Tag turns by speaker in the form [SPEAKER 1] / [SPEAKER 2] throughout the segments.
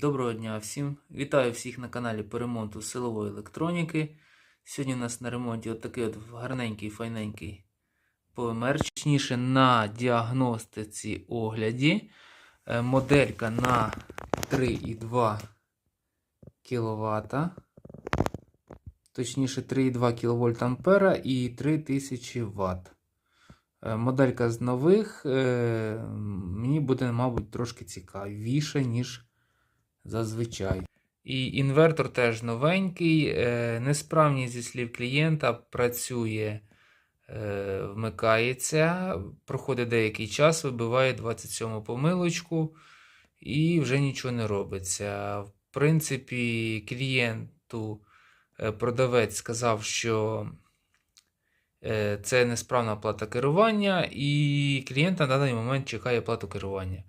[SPEAKER 1] Доброго дня всім! Вітаю всіх на каналі по ремонту силової електроніки. Сьогодні у нас на ремонті отакий от гарненький, файненький ПМР, точніше на діагностиці огляді. Е, Моделька на 3,2 кВт. Точніше 3,2 кВт Ампера і 3000 Вт. Е, Моделька з нових е, мені буде, мабуть, трошки цікавіше, ніж зазвичай. І інвертор теж новенький. е, Несправність зі слів клієнта працює, е, вмикається, проходить деякий час, вибиває 27 помилочку і вже нічого не робиться. В принципі, клієнту е, продавець сказав, що це несправна плата керування, і клієнт на даний момент чекає плату керування.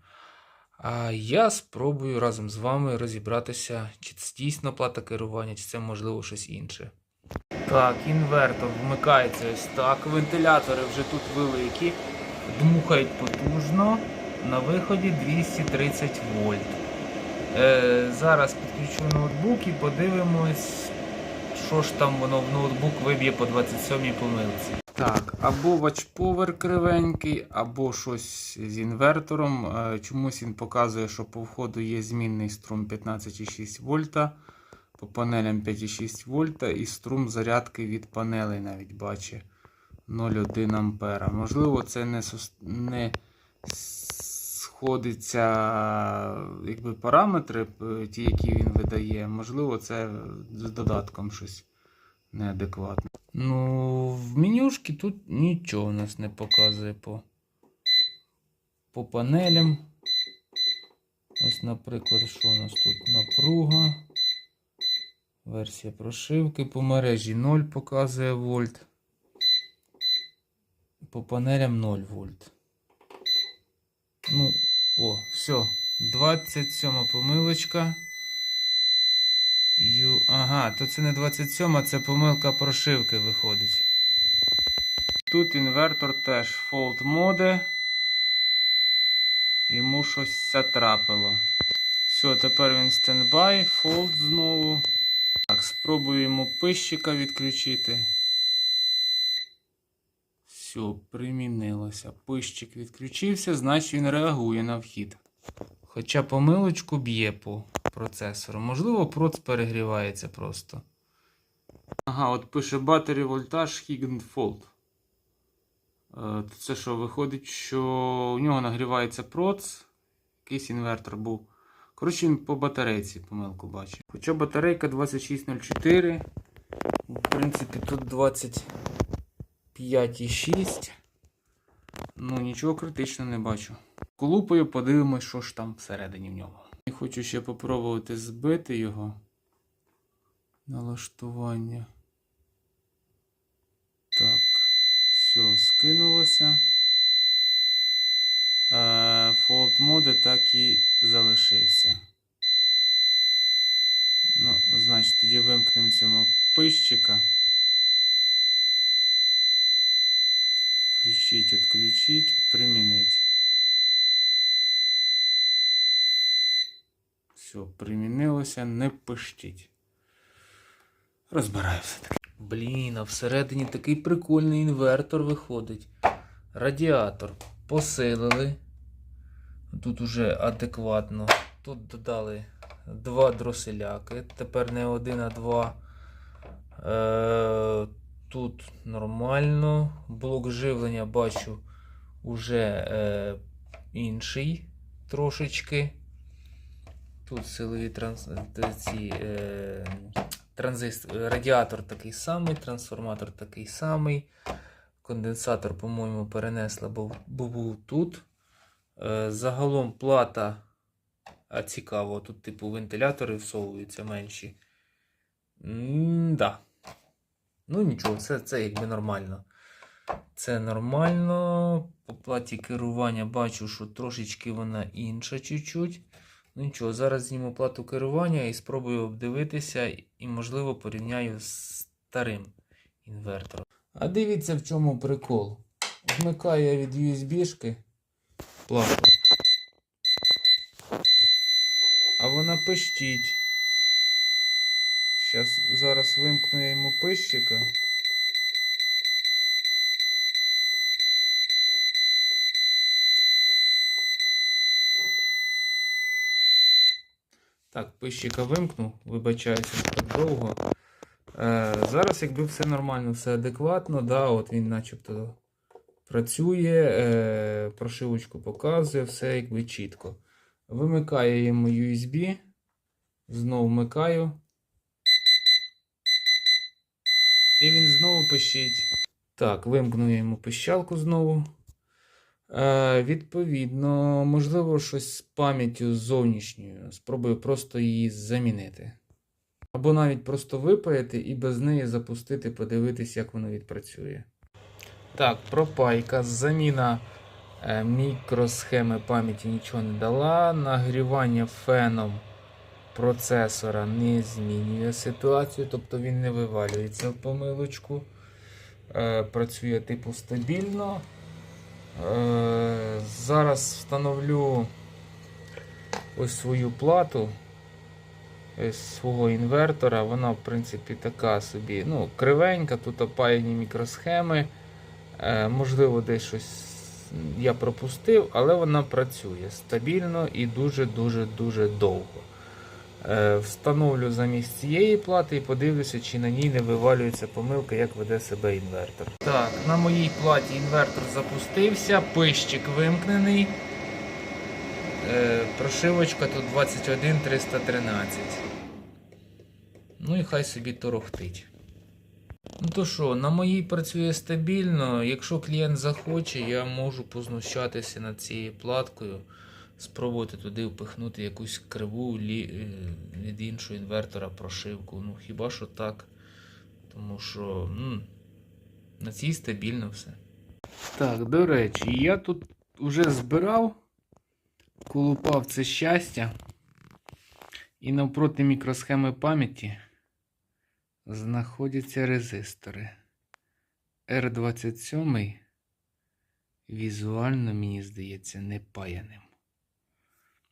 [SPEAKER 1] А я спробую разом з вами розібратися, чи це дійсно плата керування, чи це можливо щось інше. Так, інвертор вмикається ось так. Вентилятори вже тут великі, дмухають потужно. На виході 230 вольт. Е, зараз підключу ноутбук і подивимось, що ж там воно в ноутбук виб'є по 27 помилці. Так, або вачповер кривенький, або щось з інвертором. Е, Чомусь він показує, що по входу є змінний струм 15,6 вольта, по панелям 5,6 вольта і струм зарядки від панелей навіть бачить 0,1 ампера. Можливо, це не, не сходиться якби, параметри, е, ті, які він видає. Можливо, це з додатком щось неадекватне. Ну, в менюшки тут нічого у нас не показує по, по панелям. Ось, наприклад, що у нас тут напруга. Версія прошивки. По мережі 0 показує вольт. По панелям 0 вольт. Ну, о, все. 27 помилочка. Ю... Ага, то це не 27, а це помилка прошивки виходить. Тут інвертор теж fault mode. Йому щось затрапило. Все, тепер він стендбай, fault знову. Так, спробуємо пищика відключити. Все, примінилося. Пищик відключився, значить він реагує на вхід. Хоча помилочку б'є по процесору. Можливо, проц перегрівається просто. Ага, от пише battery voltage fault. Е, Це що, виходить, що у нього нагрівається проц. Якийсь інвертор був. Коротше, він по батарейці помилку бачив. Хоча батарейка 2604. В принципі, тут 25,6. Ну, нічого критичного не бачу. Колупою подивимось, що ж там всередині в нього. Хочу ще попробувати збити його. Налаштування. Так, все, скинулося. Е, Fault mode так і залишився. Ну, значить, тоді вимкнемо цього пищика. Включить, відключить, примінить. Все, примінилося, не пищить. Розбираю все таки. Блін, а всередині такий прикольний інвертор виходить. Радіатор посилили. Тут уже адекватно. Тут додали два дроселяки. Тепер не один, а два. Е, тут нормально. Блок живлення бачу уже е, інший трошечки. Тут силові транс... ці, е... транзист... радіатор такий самий, трансформатор такий самий. Конденсатор, по-моєму, перенесла, бо, був тут. Е... Загалом плата. А цікаво, тут, типу, вентилятори всовуються менші. М-да. Ну нічого, це, це якби нормально. Це нормально. По платі керування бачу, що трошечки вона інша чуть-чуть. Ну нічого, зараз зніму плату керування і спробую обдивитися, і, можливо, порівняю з старим інвертором. А дивіться, в чому прикол. Вмикаю я від USB-шки плату. А вона пищить. Зараз вимкну я йому пищика. Так, пищика вимкнув, вибачаюся, так довго. Е, зараз, якби все нормально, все адекватно, да, от він начебто працює, е, прошивочку показує, все якби чітко. Вимикаю йому USB, знову вмикаю. І він знову пищить. Так, вимкну я йому пищалку знову. Е, відповідно, можливо, щось з пам'яттю зовнішньою. Спробую просто її замінити. Або навіть просто випаяти і без неї запустити, подивитись, як воно відпрацює. Так, пропайка, заміна е, мікросхеми пам'яті нічого не дала. Нагрівання феном процесора не змінює ситуацію, тобто він не вивалюється в помилочку. Е, працює типу стабільно. Е, зараз встановлю ось свою плату свого інвертора. Вона, в принципі, така собі, ну, кривенька, тут опаяні мікросхеми. Е, можливо, десь щось я пропустив, але вона працює стабільно і дуже-дуже дуже довго. Е, Встановлю замість цієї плати і подивлюся, чи на ній не вивалюється помилка, як веде себе інвертор. Так, на моїй платі інвертор запустився, пищик вимкнений. Е, Прошивочка тут 21313. Ну і хай собі торохтить. Ну то що, на моїй працює стабільно. Якщо клієнт захоче, я можу познущатися над цією платкою, спробувати туди впихнути якусь криву е, від іншого інвертора прошивку. Ну хіба що так. Тому що м, на цій стабільно все. Так, до речі, я тут вже збирав, колупав це щастя. І навпроти мікросхеми пам'яті знаходяться резистори. R27 візуально, мені здається, не паяним.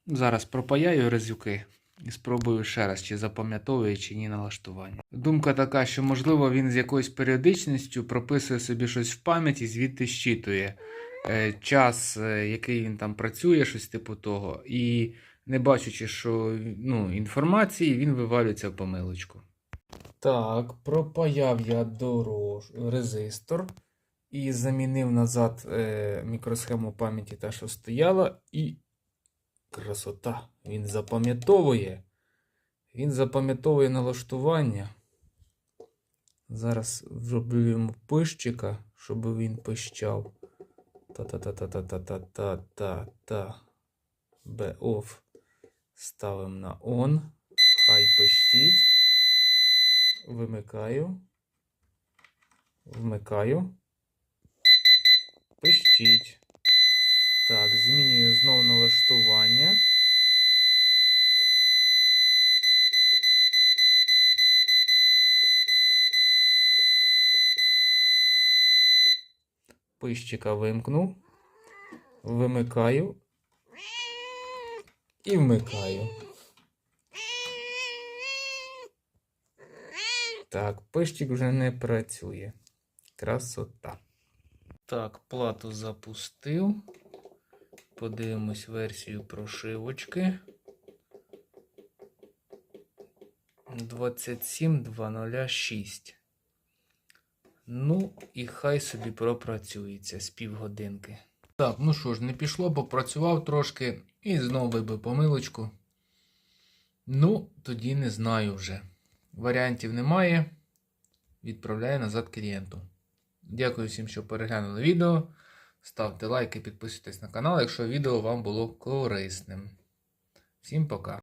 [SPEAKER 1] Зараз пропаяю резюки і спробую ще раз, чи запам'ятовує, чи ні налаштування. Думка така, що можливо він з якоюсь періодичністю прописує собі щось в пам'яті, звідти щитує е, час, е, який він там працює, щось типу того. І не бачучи, що ну, інформації, він вивалюється в помилочку. Так, пропаяв я дорож... резистор і замінив назад е, мікросхему пам'яті та, що стояла, і красота. Він запам'ятовує. Він запам'ятовує налаштування. Зараз зроблю йому пищика, щоб він пищав. Та-та-та-та-та-та-та-та-та. Б-оф. Ставимо на on. Хай пищить. Вимикаю. Вмикаю. Пищить. Так, змінюю знову налаштування. Пищика вимкнув. Вимикаю. І вмикаю. Так, пищик вже не працює. Красота. Так, плату запустив. Подивимось версію прошивочки. 27206. Ну, і хай собі пропрацюється з півгодинки. Так, ну що ж, не пішло, попрацював трошки і знову вибив помилочку. Ну, тоді не знаю вже. Варіантів немає. Відправляю назад клієнту. Дякую всім, що переглянули відео. Ставте лайки, підписуйтесь на канал, якщо відео вам було корисним. Всім пока!